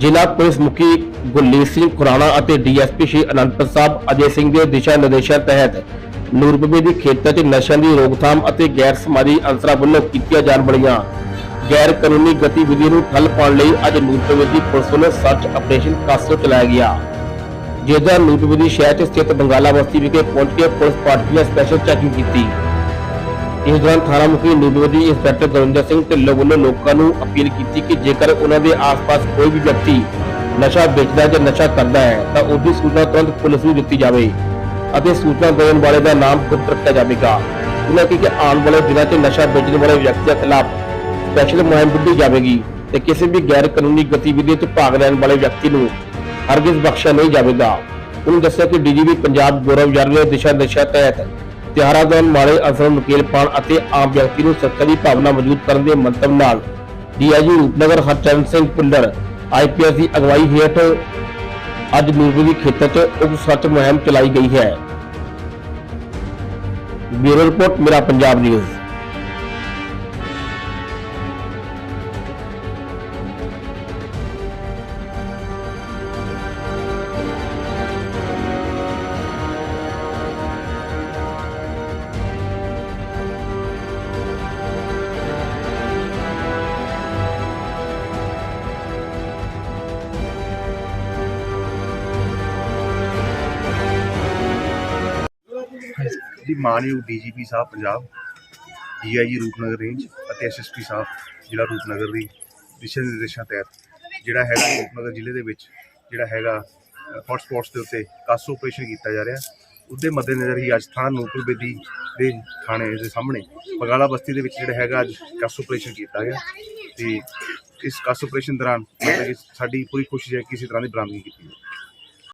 ਜ਼ਿਲ੍ਹਾ ਪੁਲਿਸ ਮੁਖੀ ਗੁਰਲੀਤ ਸਿੰਘ ਖੁਰਾਣਾ ਅਤੇ ਡੀਐਸਪੀ ਸ਼੍ਰੀ ਅਨੰਦਪੁਰ ਸਾਹਿਬ ਅਜੇ ਸਿੰਘ ਦੇ ਦਿਸ਼ਾ ਨਿਰਦੇਸ਼ਾਂ ਤਹਿਤ ਨੂਰਪੁਰੇ ਦੇ ਖੇਤਰ 'ਚ ਨਸ਼ਿਆਂ ਦੀ ਰੋਕਥਾਮ ਅਤੇ ਗੈਰ ਸਮਾਜੀ ਅੰਸਰਾਂ ਵੱਲੋਂ ਕੀਤੀਆਂ ਜਾਣ ਵਾਲੀਆਂ ਗੈਰ ਕਾਨੂੰਨੀ ਗਤੀਵਿਧੀਆਂ ਨੂੰ ਠੱਲ ਪਾਉਣ ਲਈ ਅੱਜ ਨੂਰਪੁਰੇ ਦੀ ਪੁਲਿਸ ਵੱਲੋਂ ਸਰਚ ਆਪਰੇਸ਼ਨ ਕਾਸੋ ਚਲਾਇਆ ਗਿਆ। ਜਿਹਦਾ ਨੂਰਪੁਰੇ ਸ਼ਹਿਰ 'ਚ ਸਥਿਤ ਬੰਗਾਲਾ ਬਸਤੀ ਵਿਖੇ ਪਹੁੰਚ ਕੇ ਪੁਲਿਸ ਪਾਰਟੀ ਨੇ ਸਪੈਸ਼ਲ ਚੈਕਿੰਗ ਕੀਤੀ। ਇਸ ਦੌਰਾਨ ਥਾਣਾ ਮੁਖੀ ਨੂਰਪੁਰੀ ਇੰਸਪੈਕਟਰ ਗੁਰਿੰਦਰ ਸਿੰਘ ਢਿੱਲੋਂ ਵੱਲੋਂ ਲੋਕਾਂ ਨੂੰ ਅਪੀਲ ਕੀਤੀ ਕਿ ਜੇਕਰ ਉਹਨਾਂ ਦੇ ਆਸ-ਪਾਸ ਕੋਈ ਵੀ ਵਿਅਕਤੀ ਨਸ਼ਾ ਵੇਚਦਾ ਜਾਂ ਨਸ਼ਾ ਕਰਦਾ ਹੈ, ਤਾਂ ਉਸ ਦੀ ਸੂਚਨਾ ਤੁਰੰਤ ਪੁਲਿਸ ਨੂੰ ਦਿੱਤੀ ਜਾਵੇ ਅਤੇ ਸੂਚਨਾ ਦੇਣ ਵਾਲੇ ਦਾ ਨਾਮ ਗੁਪਤ ਰੱਖਿਆ ਜਾਵੇਗਾ। ਉਹਨਾਂ ਕਿਹਾ ਕਿ ਆਉਣ ਵਾਲੇ ਦਿਨਾਂ 'ਚ ਨਸ਼ਾ ਵੇਚਣ ਵਾਲੇ ਵਿਅਕਤੀਆਂ ਖਿਲਾਫ ਸਪੈਸ਼ਲ ਮੁਹਿੰਮ ਵਿੱਢੀ ਜਾਵੇਗੀ ਤੇ ਕਿਸੇ ਵੀ ਗੈਰ ਕਾਨੂੰਨੀ ਗਤੀਵਿਧੀ 'ਚ ਭਾਗ ਲੈਣ ਵਾਲੇ ਵਿਅਕਤੀ ਨੂੰ ਹਰਗਿਜ਼ ਬਖਸ਼ਿਆ ਨਹੀਂ ਜਾਵੇਗਾ। ਉਹਨੂੰ ਦੱਸਿਆ ਕਿ ਡੀਜੀਪੀ ਪੰਜਾਬ ਗੌਰਵ ਯਾਰ ਦੇ ਦਿਸ਼ਾ ਨਿਰਦੇਸ਼ਾਂ ਤਹਿਤ ਤਿਉਹਾਰਾਂ ਦੌਰਾਨ ਮਾੜੇ ਅਸਰ ਨਕੇਲ ਪਾਉਣ ਅਤੇ ਆਮ ਵਿਅਕਤੀ ਨੂੰ ਸੁਰੱਖਿਆ ਭਾਵਨਾ ਮੌਜੂਦ ਕਰਨ ਦੇ ਮੰਤਵ ਨਾਲ ਡੀਆਈਜੀ ਰੂਪਨਗਰ ਹਰਚਰਨ ਸਿੰਘ ਪੁੱਲਰ ਆਈਪੀਐਸ ਦੀ ਅਗਵਾਈ ਹੇਠ ਅੱਜ ਨੂਰਪੁਰੀ ਖੇਤਰ 'ਚ ਉਪ ਸਰਚ ਮੁਹਿੰਮ ਚਲਾਈ ਗਈ ਹੈ। ਬਿਊਰੋ ਰਿਪੋਰਟ, ਮੇਰਾ ਪੰਜਾਬ ਨਿਊਜ਼। ਜੀ ਮਾਨਯੋਗ ਡੀਜੀਪੀ ਸਾਹਿਬ ਪੰਜਾਬ, ਡੀਆਈਜੀ ਰੂਪਨਗਰ ਰੇਂਜ ਅਤੇ ਐਸਐਸਪੀ ਸਾਹਿਬ ਜ਼ਿਲ੍ਹਾ ਰੂਪਨਗਰ ਦੀ ਦਿਸ਼ਾ ਨਿਰਦੇਸ਼ਾਂ ਤਹਿਤ ਜਿਹੜਾ ਹੈਗਾ ਰੂਪਨਗਰ ਜ਼ਿਲ੍ਹੇ ਦੇ ਵਿੱਚ ਜਿਹੜਾ ਹੈਗਾ ਹੌਟ ਸਪੌਟਸ ਦੇ ਉੱਤੇ ਕਾਸੋ ਆਪਰੇਸ਼ਨ ਕੀਤਾ ਜਾ ਰਿਹਾ। ਉਹਦੇ ਮੱਦੇਨਜ਼ਰ ਹੀ ਅੱਜ ਥਾਣਾ ਨੂਰਪੁਰ ਬੇਦੀ ਦੇ ਥਾਣੇ ਦੇ ਸਾਹਮਣੇ ਬਗਾਲਾ ਬਸਤੀ ਦੇ ਵਿੱਚ ਜਿਹੜਾ ਹੈਗਾ ਅੱਜ ਕਾਸੋ ਆਪਰੇਸ਼ਨ ਕੀਤਾ ਗਿਆ ਤੇ ਇਸ ਕਾਸੋ ਆਪਰੇਸ਼ਨ ਦੌਰਾਨ ਮਤਲਬ ਕਿ ਸਾਡੀ ਪੂਰੀ ਕੋਸ਼ਿਸ਼ ਹੈ ਕਿਸੇ ਤਰ੍ਹਾਂ ਦੀ ਬਰਾਮਦਗੀ ਕੀਤੀ ਜਾਵੇ।